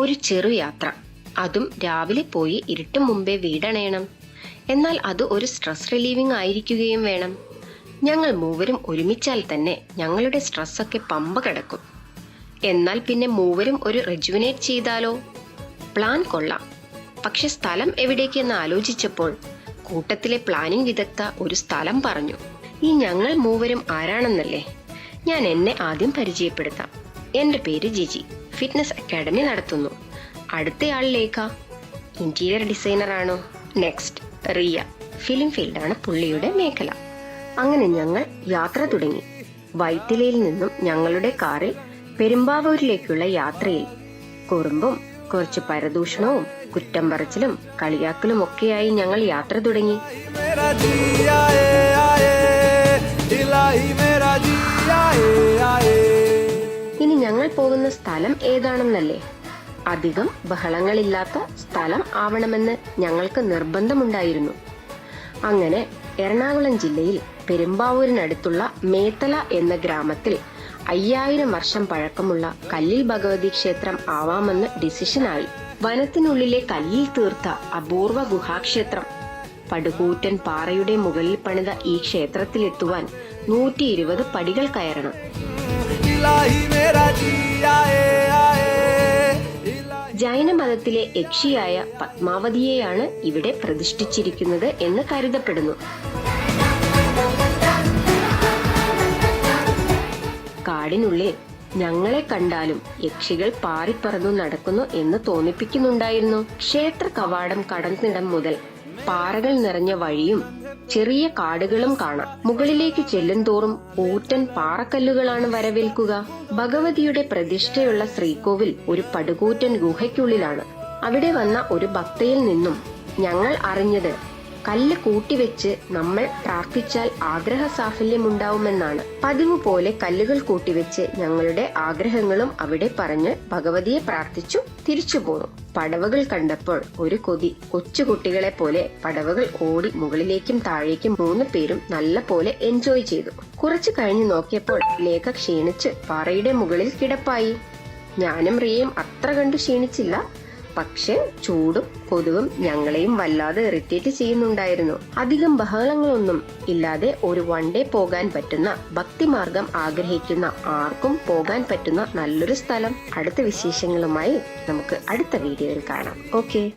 ഒരു ചെറു യാത്ര. അതും രാവിലെ പോയി ഇരുട്ടും മുമ്പേ വീടണയണം. എന്നാൽ അത് ഒരു സ്ട്രെസ് റിലീവിംഗ് ആയിരിക്കുകയും വേണം. ഞങ്ങൾ മൂവരും ഒരുമിച്ചാൽ തന്നെ ഞങ്ങളുടെ സ്ട്രെസ്സൊക്കെ പമ്പ കിടക്കും. എന്നാൽ പിന്നെ മൂവരും ഒരു റെജുവിനേറ്റ് ചെയ്താലോ? പ്ലാൻ കൊള്ളാം. പക്ഷെ സ്ഥലം എവിടേക്കെന്ന് ആലോചിച്ചപ്പോൾ കൂട്ടത്തിലെ പ്ലാനിംഗ് വിദഗ്ധ ഒരു സ്ഥലം പറഞ്ഞു. ഈ ഞങ്ങൾ മൂവരും ആരാണെന്നല്ലേ? ഞാൻ എന്നെ ആദ്യം പരിചയപ്പെടുത്താം. എന്റെ പേര് ജിജി. ഫിറ്റ്നസ് അക്കാഡമി നടത്തുന്നു. അടുത്തയാൾ ലേഖ. ഇന്റീരിയർ ഡിസൈനർ ആണോ. നെക്സ്റ്റ് റിയ. ഫിലിം ഫീൽഡാണ് പുള്ളിയുടെ മേഖല. അങ്ങനെ ഞങ്ങൾ യാത്ര തുടങ്ങി. വൈത്തിലയിൽ നിന്നും ഞങ്ങളുടെ കാറിൽ പെരുമ്പാവൂരിലേക്കുള്ള യാത്രയിൽ. കുറുമ്പും കുറച്ച് പരദൂഷണവും കുറ്റം പറച്ചിലും കളിയാക്കലും ഒക്കെയായി ഞങ്ങൾ യാത്ര തുടങ്ങി. ഞങ്ങൾ പോകുന്ന സ്ഥലം ഏതാണെന്നല്ലേ? അധികം ബഹളങ്ങളില്ലാത്ത സ്ഥലം ആവണമെന്ന് ഞങ്ങൾക്ക് നിർബന്ധമുണ്ടായിരുന്നു. അങ്ങനെ എറണാകുളം ജില്ലയിൽ പെരുമ്പാവൂരിനടുത്തുള്ള മേത്തല എന്ന ഗ്രാമത്തിൽ അയ്യായിരം വർഷം പഴക്കമുള്ള കല്ലിൽ ഭഗവതി ക്ഷേത്രം ആവാമെന്ന് ഡിസിഷനായി. വനത്തിനുള്ളിലെ കല്ലിൽ തീർത്ത അപൂർവ ഗുഹാക്ഷേത്രം. പടുകൂറ്റൻ പാറയുടെ മുകളിൽ പണിത ഈ ക്ഷേത്രത്തിലെത്തുവാൻ നൂറ്റി ഇരുപത് പടികൾ കയറണം. ജൈനമതത്തിലെ യക്ഷിയായ പത്മാവതിയെയാണ് ഇവിടെ പ്രതിഷ്ഠിച്ചിരിക്കുന്നത് എന്ന് കരുതപ്പെടുന്നു. കാടിനുള്ളിൽ ഞങ്ങളെ കണ്ടാലും യക്ഷികൾ പാറിപ്പറന്നു നടക്കുന്നു എന്ന് തോന്നിപ്പിക്കുന്നുണ്ടായിരുന്നു. ക്ഷേത്ര കവാടം കടന്നിടം മുതൽ പാറകൾ നിറഞ്ഞ വഴിയും ചെറിയ കാടുകളും കാണാം. മുകളിലേക്ക് ചെല്ലുംതോറും ഊറ്റൻ പാറക്കല്ലുകളാണ് വരവേൽക്കുക. ഭഗവതിയുടെ പ്രതിഷ്ഠയുള്ള ശ്രീകോവിൽ ഒരു പടുകൂറ്റൻ ഗുഹയ്ക്കുള്ളിലാണ്. അവിടെ വന്ന ഒരു ഭക്തയിൽ നിന്നും ഞങ്ങൾ അറിഞ്ഞത് കല്ല് കൂട്ടിവെച്ച് നമ്മൾ പ്രാർത്ഥിച്ചാൽ ആഗ്രഹ സാഫല്യമുണ്ടാവുമെന്നാണ്. പതിവ് പോലെ കല്ലുകൾ കൂട്ടിവെച്ച് ഞങ്ങളുടെ ആഗ്രഹങ്ങളും അവിടെ പറഞ്ഞ് ഭഗവതിയെ പ്രാർത്ഥിച്ചു തിരിച്ചു പോന്നു. പടവകൾ കണ്ടപ്പോൾ ഒരു കൊതി. കൊച്ചുകുട്ടികളെ പോലെ പടവകൾ ഓടി മുകളിലേക്കും താഴേക്കും മൂന്ന് പേരും നല്ല പോലെ എൻജോയ് ചെയ്തു. കുറച്ചു കഴിഞ്ഞു നോക്കിയപ്പോൾ ലേഖ ക്ഷീണിച്ച് പാറയുടെ മുകളിൽ കിടപ്പായി. ഞാനും റിയയും അത്ര കണ്ടു ക്ഷീണിച്ചില്ല. പക്ഷെ ചൂടും കൊതുകും ഞങ്ങളെയും വല്ലാതെ ഇറിറ്റേറ്റ് ചെയ്യുന്നുണ്ടായിരുന്നു. അധികം ബഹളങ്ങളൊന്നും ഇല്ലാതെ ഒരു വൺ ഡേ പോകാൻ പറ്റുന്ന ഭക്തിമാർഗം ആഗ്രഹിക്കുന്ന ആർക്കും പോകാൻ പറ്റുന്ന നല്ലൊരു സ്ഥലം. അടുത്ത വിശേഷങ്ങളുമായി നമുക്ക് അടുത്ത വീഡിയോയിൽ കാണാം. ഓക്കെ